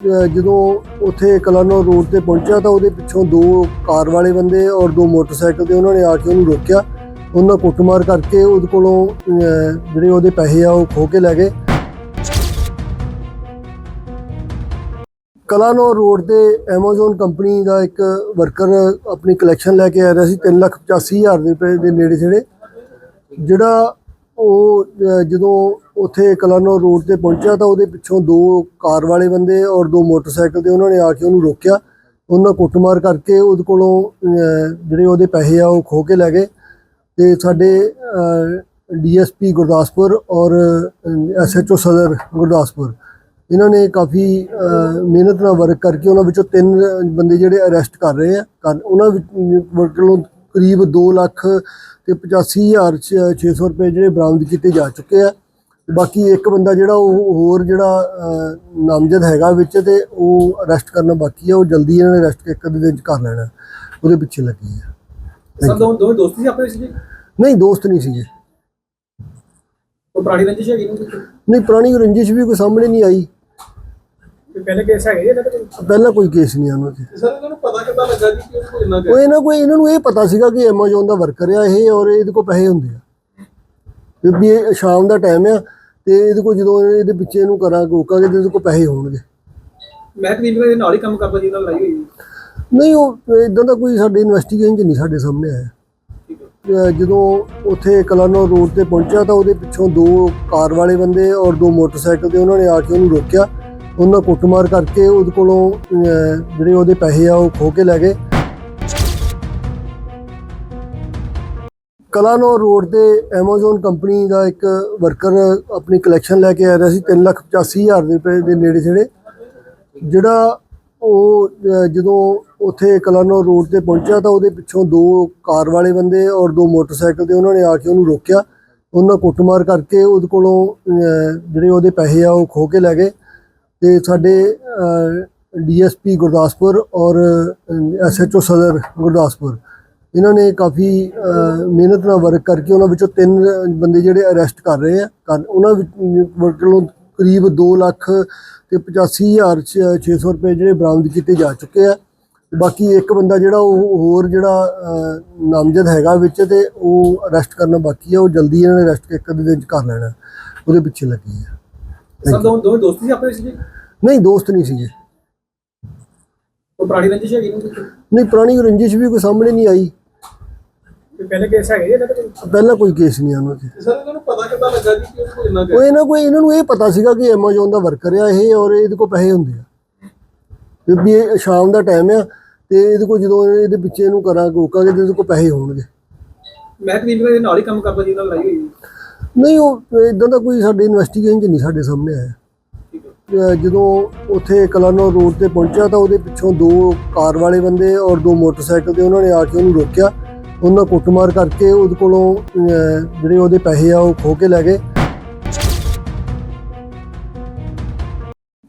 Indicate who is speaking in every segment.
Speaker 1: ਜਦੋਂ ਉੱਥੇ ਕਲਾਨੌਰ ਰੋਡ ਤੇ ਪਹੁੰਚਿਆ ਤਾਂ ਉਹਦੇ ਪਿੱਛੋਂ ਦੋ ਕਾਰ ਵਾਲੇ ਬੰਦੇ ਔਰ ਦੋ ਮੋਟਰਸਾਈਕਲ ਤੇ ਉਹਨਾਂ ਨੇ ਆ ਕੇ ਉਹਨੂੰ ਰੋਕਿਆ। ਉਹਨਾਂ ਕੁੱਟਮਾਰ ਕਰਕੇ ਉਹਦੇ ਕੋਲੋਂ ਜਿਹੜੇ ਉਹਦੇ ਪੈਸੇ ਆ ਉਹ ਖੋ ਕੇ ਲੈ ਗਏ। ਕਲਾਨੌਰ ਰੋਡ ਤੇ ਐਮਾਜ਼ਨ ਕੰਪਨੀ ਦਾ ਇੱਕ ਵਰਕਰ ਆਪਣੀ ਕਲੈਕਸ਼ਨ ਲੈ ਕੇ ਆ ਰਿਹਾ ਸੀ 385000 ਦੇ ਰੁਪਏ ਦੇ ਨੇੜੇ ਜਿਹੜੇ ਜਿਹੜਾ ਉਹ ਅਹ, ਜਦੋਂ ਉੱਥੇ ਕਲਾਨੌਰ ਰੋਡ ਤੇ ਪਹੁੰਚਿਆ ਤਾਂ ਉਹਦੇ ਪਿੱਛੋਂ ਦੋ ਕਾਰ ਵਾਲੇ ਬੰਦੇ ਔਰ ਦੋ ਮੋਟਰਸਾਈਕਲ ਤੇ ਉਹਨਾਂ ਨੇ ਆ ਕੇ ਉਹਨੂੰ ਰੋਕਿਆ। ਉਹਨਾਂ ਕੁੱਟਮਾਰ ਕਰਕੇ ਉਹਦੇ ਕੋਲੋਂ ਅਹ, ਜਿਹੜੇ ਉਹਦੇ ਪੈਸੇ ਆ ਉਹ ਖੋਹ ਕੇ ਲੈ ਗਏ। ਤੇ ਸਾਡੇ ਡੀਐਸਪੀ ਗੁਰਦਾਸਪੁਰ ਔਰ ਐਸਐਚਓ ਸਦਰ ਗੁਰਦਾਸਪੁਰ ਇਹਨਾਂ ਨੇ ਕਾਫੀ ਅਹ, ਮਿਹਨਤ ਨਾਲ ਵਰਕ ਕਰਕੇ ਉਹਨਾਂ ਵਿੱਚੋਂ ਤਿੰਨ ਬੰਦੇ ਜਿਹੜੇ ਅਰੈਸਟ ਕਰ ਰਹੇ ਆ। ਕਰ- ਉਹਨਾਂ ਵਿੱਚ ਕਰੀਬ 2 ਲੱਖ ਤੇ 85600 ਰੁਪਏ ਜਿਹੜੇ ਬਰਾਮਦ ਕੀਤੇ ਜਾ ਚੁੱਕੇ ਆ। ਬਾਕੀ ਇੱਕ ਬੰਦਾ ਜਿਹੜਾ ਉਹ ਹੋਰ ਜਿਹੜਾ ਨਾਮਜ਼ਦ ਹੈਗਾ ਵਿੱਚ ਤੇ ਉਹ ਅਰੈਸਟ ਕਰਨਾ ਬਾਕੀ ਆ ਉਹ ਜਲਦੀ ਇਹਨਾਂ ਨੇ ਅਰੈਸਟ ਇੱਕ ਅੱਧੇ ਦਿਨ ਚ ਕਰ ਲੈਣਾ। ਉਹਦੇ ਪਿੱਛੇ ਲੱਗੀ ਆ।
Speaker 2: ਸਰ ਦੋ ਦੋਵੇਂ ਦੋਸਤ ਸੀ ਆਪਣੇ ਜੀ
Speaker 1: ਨਹੀਂ ਦੋਸਤ ਨਹੀਂ ਸੀਗੇ।
Speaker 2: ਕੋਈ ਪੁਰਾਣੀ ਰੰਜਿਸ਼ ਹੈਗੀ ਨਹੀਂ
Speaker 1: ਨਹੀਂ ਪੁਰਾਣੀ ਰੰਜਿਸ਼ ਵੀ ਕੋਈ ਸਾਹਮਣੇ ਨਹੀਂ ਆਈ।
Speaker 2: ਪਹਿਲੇ ਕੇਸ ਹੈਗੇ ਜੀ ਇਹਨਾਂ ਦੇ ਕੋਈ
Speaker 1: ਪਹਿਲਾਂ ਕੋਈ ਕੇਸ ਨਹੀਂ ਆ ਉਹਨਾਂ ਤੇ
Speaker 2: ਸਰ ਇਹਨਾਂ ਨੂੰ ਪਤਾ ਕਿੱਦਾਂ ਲੱਗਾ ਜੀ ਕਿ ਉਹ ਇੰਨਾ
Speaker 1: ਉਹ ਇਹਨਾਂ ਕੋਈ ਇਹਨਾਂ ਨੂੰ ਇਹ ਪਤਾ ਸੀਗਾ ਕਿ Amazon ਦਾ ਵਰਕਰ ਆ ਇਹ ਔਰ ਇਹਦੇ ਕੋਲ ਪੈਸੇ ਹੁੰਦੇ ਆ। ਤੇ ਵੀ ਇਹ ਸ਼ਾਮ ਦਾ ਟਾਈਮ ਆ ਤੇ ਇਹਦੇ ਕੋਲ ਜਦੋਂ ਇਹਦੇ ਪਿੱਛੇ ਇਹਨੂੰ ਕਰਾਂਗੇ ਰੋਕਾਂਗੇ ਤੇ ਇਹਦੇ ਕੋਲ ਪੈਸੇ ਹੋਣਗੇ।
Speaker 2: ਮੈਂ ਤਕਰੀਬਨ ਇਹਦੇ ਨਾਲ ਹੀ ਕੰਮ ਕਰਦਾ ਜਿਹਨਾਂ ਲੜਾਈ ਹੋਈ
Speaker 1: ਨਹੀਂ ਉਹ ਇਦਾਂ ਦਾ ਕੋਈ ਸਾਡੇ ਇਨਵੈਸਟੀਗੇਸ਼ਨ 'ਚ ਨਹੀਂ ਸਾਡੇ ਸਾਹਮਣੇ ਆਇਆ। ਅਹ ਜਦੋਂ ਉੱਥੇ ਕਲਾਨੌਰ ਰੋਡ ਤੇ ਪਹੁੰਚਿਆ ਤਾਂ ਉਹਦੇ ਪਿੱਛੋਂ ਦੋ ਕਾਰ ਵਾਲੇ ਬੰਦੇ ਔਰ ਦੋ ਮੋਟਰਸਾਈਕਲ ਤੇ ਉਹਨਾਂ ਨੇ ਆ ਕੇ ਉਹਨੂੰ ਰੋਕਿਆ। ਉਹਨਾਂ ਕੁੱਟਮਾਰ ਕਰਕੇ ਉਹਦੇ ਕੋਲੋਂ ਜਿਹੜੇ ਉਹਦੇ ਪੈਸੇ ਆ ਉਹ ਖੋ ਕੇ ਲੈ ਗਏ। ਕਲਾਨੌਰ ਰੋਡ ਤੇ ਐਮਾਜ਼ਨ ਕੰਪਨੀ ਦਾ ਇੱਕ ਵਰਕਰ ਆਪਣੀ ਕਲੈਕਸ਼ਨ ਲੈ ਕੇ ਆ ਰਿਹਾ ਸੀ 385000 ਦੇ ਰੁਪਏ ਦੇ ਨੇੜੇ ਜਿਹੜੇ ਜਿਹੜਾ ਉਹ ਜਦੋਂ ਉੱਥੇ ਕਲਾਨੌਰ ਰੋਡ ਤੇ ਪਹੁੰਚਿਆ ਤਾਂ ਉਹਦੇ ਪਿੱਛੋਂ ਦੋ ਕਾਰ ਵਾਲੇ ਬੰਦੇ ਔਰ ਦੋ ਮੋਟਰਸਾਈਕਲ ਤੇ ਉਹਨਾਂ ਨੇ ਆ ਕੇ ਉਹਨੂੰ ਰੋਕਿਆ। ਉਹਨਾਂ ਕੁੱਟਮਾਰ ਕਰਕੇ ਉਹਦੇ ਕੋਲੋਂ ਜਿਹੜੇ ਉਹਦੇ ਪੈਸੇ ਆ ਉਹ ਖੋ ਕੇ ਲੈ ਗਏ। ਤੇ ਸਾਡੇ ਡੀਐਸਪੀ ਗੁਰਦਾਸਪੁਰ ਔਰ ਐਸਐਚਓ ਸਦਰ ਗੁਰਦਾਸਪੁਰ। ਇਹਨਾਂ ਨੇ ਕਾਫੀ ਮਿਹਨਤ ਨਾਲ ਵਰਕ ਕਰਕੇ ਉਹਨਾਂ ਵਿੱਚੋਂ ਤਿੰਨ ਬੰਦੇ ਜਿਹੜੇ ਅਰੈਸਟ ਕਰ ਰਹੇ ਆ। ਕਰ- ਉਹਨਾਂ ਵਿੱਚ ਵੱਲੋਂ ਕਰੀਬ 2 ਲੱਖ ਤੇ 85600 ਰੁਪਏ ਜਿਹੜੇ ਬਰਾਮਦ ਕੀਤੇ ਜਾ ਚੁੱਕੇ ਆ। ਬਾਕੀ ਇੱਕ ਬੰਦਾ ਜਿਹੜਾ ਉਹ ਹੋਰ ਜਿਹੜਾ ਨਾਮਜ਼ਦ ਹੈਗਾ ਵਿੱਚ ਤੇ ਉਹ ਅਰੈਸਟ ਕਰਨਾ ਬਾਕੀ ਆ। ਉਹ ਜਲਦੀ ਇਹਨਾਂ ਨੇ ਅਰੈਸਟ ਇੱਕ ਅੱਧੇ ਦਿਨ ਚ ਕਰ ਲੈਣਾ। ਉਹਦੇ ਪਿੱਛੇ ਲੱਗੀ ਆ।
Speaker 2: ਦੋ ਦੋਵੇਂ ਦੋਸਤ ਸੀ ਆਪਣੇ
Speaker 1: ਨਹੀਂ ਦੋਸਤ ਨਹੀਂ ਸੀਗੇ।
Speaker 2: ਕੋਈ ਪੁਰਾਣੀ ਰੰਜਿਸ਼ ਹੈਗੀ ਨਹੀਂ
Speaker 1: ਨਹੀਂ ਪੁਰਾਣੀ ਰੰਜਿਸ਼ ਵੀ ਕੋਈ ਸਾਹਮਣੇ ਨਹੀਂ ਆਈ।
Speaker 2: ਕੋਈ ਪਹਿਲੇ ਕੇਸ ਹੈਗੇ ਜੀ ਇਹਨਾਂ ਦੇ ਕੋਈ?
Speaker 1: ਪਹਿਲਾਂ ਕੋਈ ਕੇਸ ਨਹੀਂ ਆ ਉਹਨਾਂ ਤੇ
Speaker 2: ਸਰ ਇਹਨਾਂ ਨੂੰ ਪਤਾ ਕਿੱਦਾਂ ਲੱਗਾ ਜੀ ਕਿ ਉਹ ਇੰਨਾ
Speaker 1: ਉਹ ਇਹਨਾਂ ਕੋਈ ਇਹਨਾਂ ਨੂੰ ਇਹ ਪਤਾ ਸੀਗਾ ਕਿ Amazon ਦਾ ਵਰਕਰ ਆ ਇਹ ਔਰ ਇਹਦੇ ਕੋਲ ਪੈਸੇ ਹੁੰਦੇ ਆ। ਤੇ ਵੀ ਇਹ ਸ਼ਾਮ ਦਾ ਟਾਈਮ ਆ ਤੇ ਇਹਦੇ ਕੋਲ ਜਦੋਂ ਇਹਦੇ ਪਿੱਛੇ ਇਹਨੂੰ ਕਰਾਂਗੇ ਰੋਕਾਂਗੇ ਤੇ ਇਹਦੇ ਕੋਲ ਪੈਸੇ ਹੋਣਗੇ।
Speaker 2: ਮੈਂ ਤਕਰੀਬਨ ਇਹਦੇ ਨਾਲ ਹੀ ਕੰਮ ਕਰਦਾ ਜਿਹਨਾਂ ਲੜਾਈ ਹੋਈ।
Speaker 1: ਨਹੀਂ, ਉਹ ਇਦਾਂ ਦਾ ਕੋਈ ਸਾਡੇ ਇਨਵੈਸਟੀਗੇਸ਼ਨ 'ਚ ਨਹੀਂ ਸਾਡੇ ਸਾਹਮਣੇ ਆਇਆ। ਜਦੋਂ ਉੱਥੇ ਕਲਾਨੌਰ ਰੋਡ ਤੇ ਪਹੁੰਚਿਆ ਤਾਂ ਉਹਦੇ ਪਿੱਛੋਂ ਦੋ ਕਾਰ ਵਾਲੇ ਬੰਦੇ ਔਰ ਦੋ ਮੋਟਰਸਾਈਕਲ ਤੇ ਉਹਨਾਂ ਨੇ ਆ ਕੇ ਉਹਨੂੰ ਰੋਕਿਆ। ਉਹਨਾਂ ਕੁੱਟਮਾਰ ਕਰਕੇ ਉਹਦੇ ਕੋਲੋਂ ਜਿਹੜੇ ਉਹਦੇ ਪੈਸੇ ਆ ਉਹ ਖੋ ਕੇ ਲੈ ਗਏ।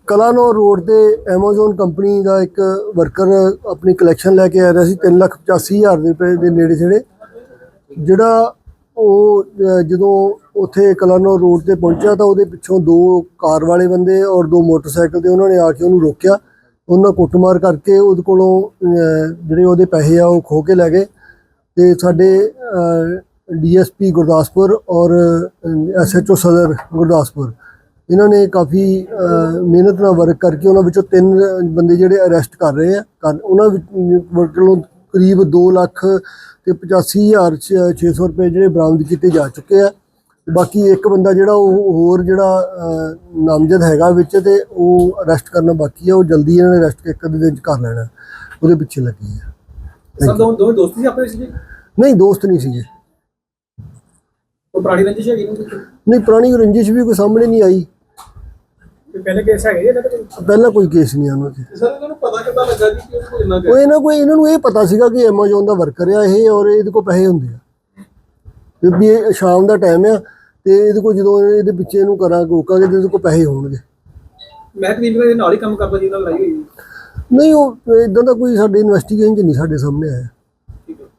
Speaker 1: ਕਲਾਨੌਰ ਰੋਡ ਤੇ ਐਮਾਜ਼ਨ ਕੰਪਨੀ ਦਾ ਇੱਕ ਵਰਕਰ ਆਪਣੀ ਕਲੈਕਸ਼ਨ ਲੈ ਕੇ ਆ ਰਿਹਾ ਸੀ 385000 ਦੇ ਰੁਪਏ ਦੇ ਨੇੜੇ ਜਿਹੜੇ ਜਿਹੜਾ ਉਹ ਅਹ, ਜਦੋਂ ਉੱਥੇ ਕਲਾਨੌਰ ਰੋਡ ਤੇ ਪਹੁੰਚਿਆ ਤਾਂ ਉਹਦੇ ਪਿੱਛੋਂ ਦੋ ਕਾਰ ਵਾਲੇ ਬੰਦੇ ਔਰ ਦੋ ਮੋਟਰਸਾਈਕਲ ਤੇ ਉਹਨਾਂ ਨੇ ਆ ਕੇ ਉਹਨੂੰ ਰੋਕਿਆ। ਉਹਨਾਂ ਕੁੱਟਮਾਰ ਕਰਕੇ ਉਹਦੇ ਕੋਲੋਂ ਅਹ, ਜਿਹੜੇ ਉਹਦੇ ਪੈਸੇ ਆ ਉਹ ਖੋਹ ਕੇ ਲੈ ਗਏ। ਤੇ ਸਾਡੇ ਡੀਐਸਪੀ ਗੁਰਦਾਸਪੁਰ ਔਰ ਐਸਐਚਓ ਸਦਰ ਗੁਰਦਾਸਪੁਰ ਇਹਨਾਂ ਨੇ ਕਾਫੀ ਅਹ, ਮਿਹਨਤ ਨਾਲ ਵਰਕ ਕਰਕੇ ਉਹਨਾਂ ਵਿੱਚੋਂ ਤਿੰਨ ਬੰਦੇ ਜਿਹੜੇ ਅਰੈਸਟ ਕਰ ਰਹੇ ਆ। ਕਰ- ਉਹਨਾਂ ਵਿੱਚ ਕਰੀਬ 2 ਲੱਖ ਤੇ 85600 ਰੁਪਏ ਜਿਹੜੇ ਬਰਾਮਦ ਕੀਤੇ ਜਾ ਚੁੱਕੇ ਆ। ਬਾਕੀ ਇੱਕ ਬੰਦਾ ਜਿਹੜਾ ਉਹ ਹੋਰ ਜਿਹੜਾ ਨਾਮਜ਼ਦ ਹੈਗਾ ਵਿੱਚ ਤੇ ਉਹ ਅਰੈਸਟ ਕਰਨਾ ਬਾਕੀ ਆ ਉਹ ਜਲਦੀ ਇਹਨਾਂ ਨੇ ਅਰੈਸਟ ਇੱਕ ਦਿਨ ਚ ਕਰ ਲੈਣਾ। ਉਹਦੇ ਪਿੱਛੇ ਲੱਗੀ ਆ।
Speaker 2: ਦੋ ਦੋਵੇਂ ਦੋਸਤ ਸੀ ਆਪਣੇ ਵਿੱਚ ਜੀ
Speaker 1: ਨਹੀਂ ਦੋਸਤ ਨਹੀਂ ਸੀਗੇ।
Speaker 2: ਕੋਈ ਪੁਰਾਣੀ ਰੰਜਿਸ਼ ਹੈਗੀ ਨਹੀਂ
Speaker 1: ਪੁਰਾਣੀ ਰੰਜਿਸ਼ ਵੀ ਕੋਈ ਸਾਹਮਣੇ ਨਹੀਂ ਆਈ।
Speaker 2: ਪਹਿਲੇ ਕੇਸ ਹੈਗੇ ਜੀ ਇਹਨਾਂ ਦੇ ਕੋਈ
Speaker 1: ਪਹਿਲਾਂ ਕੋਈ ਕੇਸ ਨਹੀਂ ਆ ਉਹਨਾਂ ਤੇ
Speaker 2: ਸਰ ਇਹਨਾਂ ਨੂੰ ਪਤਾ ਕਿੱਦਾਂ ਲੱਗਾ ਜੀ ਕਿ ਉਹ ਇੰਨਾ
Speaker 1: ਉਹ ਇਹਨਾਂ ਕੋਈ ਇਹਨਾਂ ਨੂੰ ਇਹ ਪਤਾ ਸੀਗਾ ਕਿ Amazon ਦਾ ਵਰਕਰ ਆ ਇਹ ਔਰ ਇਹਦੇ ਕੋਲ ਪੈਸੇ ਹੁੰਦੇ ਆ। ਤੇ ਵੀ ਇਹ ਸ਼ਾਮ ਦਾ ਟਾਈਮ ਆ ਤੇ ਇਹਦੇ ਕੋਲ ਜਦੋਂ ਇਹਦੇ ਪਿੱਛੇ ਇਹਨੂੰ ਕਰਾਂਗੇ ਰੋਕਾਂਗੇ ਤੇ ਇਹਦੇ ਕੋਲ ਪੈਸੇ ਹੋਣਗੇ।
Speaker 2: ਮੈਂ ਤਕਰੀਬਨ ਇਹਦੇ ਨਾਲ ਹੀ ਕੰਮ ਕਰਦਾ ਜਿਹਨਾਂ ਲੜਾਈ ਹੋਈ
Speaker 1: ਨਹੀਂ ਉਹ ਇਦਾਂ ਦਾ ਕੋਈ ਸਾਡੇ ਇਨਵੈਸਟੀਗੇਸ਼ਨ 'ਚ ਨਹੀਂ ਸਾਡੇ ਸਾਹਮਣੇ ਆਇਆ।